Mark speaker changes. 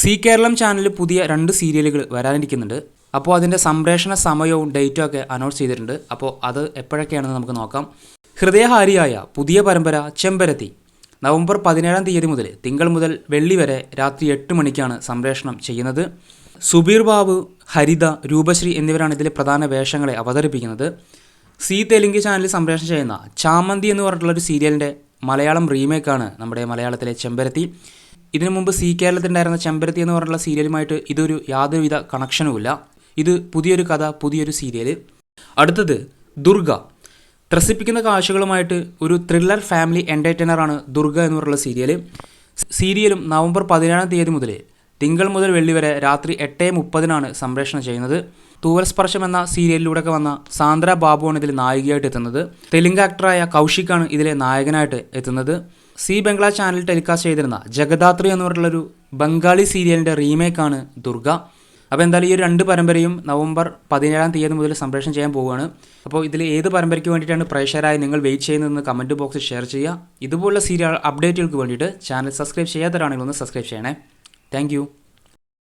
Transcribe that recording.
Speaker 1: C Keralam ചാനലിൽ പുതിയ രണ്ട് സീരിയലുകൾ വരാനിരിക്കുന്നുണ്ട്. അപ്പോൾ അതിന്റെ സംപ്രേഷണ സമയവും ഡേറ്റും ഒക്കെ അനൗൺസ് ചെയ്തിട്ടുണ്ട്. അപ്പോൾ അത് എപ്പോഴൊക്കെയാണെന്ന് നമുക്ക് നോക്കാം. ഹൃദയഹാരിയായ പുതിയ പരമ്പര ചെമ്പരത്തി. നവംബർ പതിനേഴാം തീയതി മുതൽ തിങ്കൾ മുതൽ വെള്ളി വരെ രാത്രി എട്ട് മണിക്കാണ് സംപ്രേഷണം ചെയ്യുന്നത്. സുബീർ ബാബു ഹരിത രൂപശ്രീ എന്നിവരാണ് ഇതിലെ പ്രധാന വേഷങ്ങളെ അവതരിപ്പിക്കുന്നത്. സി തെലുങ്ക് ചാനലിൽ സംപ്രേഷണം ചെയ്യുന്ന ചാമന്തി എന്ന് പറഞ്ഞിട്ടുള്ള ഒരു സീരിയലിന്റെ മലയാളം റീമേക്കാണ് നമ്മുടെ മലയാളത്തിലെ ചെമ്പരത്തി. ഇതിനു മുമ്പ് സി കേരളത്തിലുണ്ടായിരുന്ന ചെമ്പരത്തി എന്ന് പറഞ്ഞുള്ള സീരിയലുമായിട്ട് ഇതൊരു യാതൊരുവിധ കണക്ഷനുമില്ല. ഇത് പുതിയൊരു കഥ പുതിയൊരു സീരിയൽ. അടുത്തത് ദുർഗ. ത്രസിപ്പിക്കുന്ന കാഴ്ചകളുമായിട്ട് ഒരു ത്രില്ലർ ഫാമിലി എന്റർടൈനറാണ് ദുർഗ എന്ന് പറഞ്ഞുള്ള സീരിയൽ സീരിയലും നവംബർ പതിനേഴാം തീയതി മുതൽ തിങ്കൾ മുതൽ വെള്ളി വരെ രാത്രി എട്ട് മുപ്പതിനാണ് സംപ്രേഷണം ചെയ്യുന്നത്. തൂവൽ സ്പർശം എന്ന സീരിയലിലൂടെയൊക്കെ വന്ന സാന്ദ്ര ബാബുവാണ് ഇതിൽ നായികയായിട്ട് എത്തുന്നത്. തെലുങ്ക് ആക്ടറായ കൗശിക്കാണ് ഇതിലെ നായകനായിട്ട് എത്തുന്നത്. സി ബംഗ്ലാ ചാനൽ ടെലികാസ്റ്റ് ചെയ്തിരുന്ന ജഗദാത്രി എന്ന് പറഞ്ഞിട്ടുള്ളൊരു ബംഗാളി സീരിയലിന്റെ റീമേക്കാണ് ദുർഗ. അപ്പോൾ എന്തായാലും ഈ രണ്ട് പരമ്പരയും നവംബർ പതിനേഴാം തീയതി മുതൽ സംപ്രേഷണം ചെയ്യാൻ പോവുകയാണ്. അപ്പോൾ ഇതിൽ ഏത് പരമ്പരയ്ക്ക് വേണ്ടിയിട്ടാണ് പ്രേക്ഷകരായി നിങ്ങൾ വെയിറ്റ് ചെയ്യുന്നതെന്ന് കമന്റ് ബോക്സിൽ ഷെയർ ചെയ്യുക. ഇതുപോലുള്ള സീരിയൽ അപ്ഡേറ്റുകൾക്ക് വേണ്ടിയിട്ട് ചാനൽ സബ്സ്ക്രൈബ് ചെയ്യാത്തവരാണെങ്കിൽ ഒന്ന് സബ്സ്ക്രൈബ് ചെയ്യണേ. Thank you.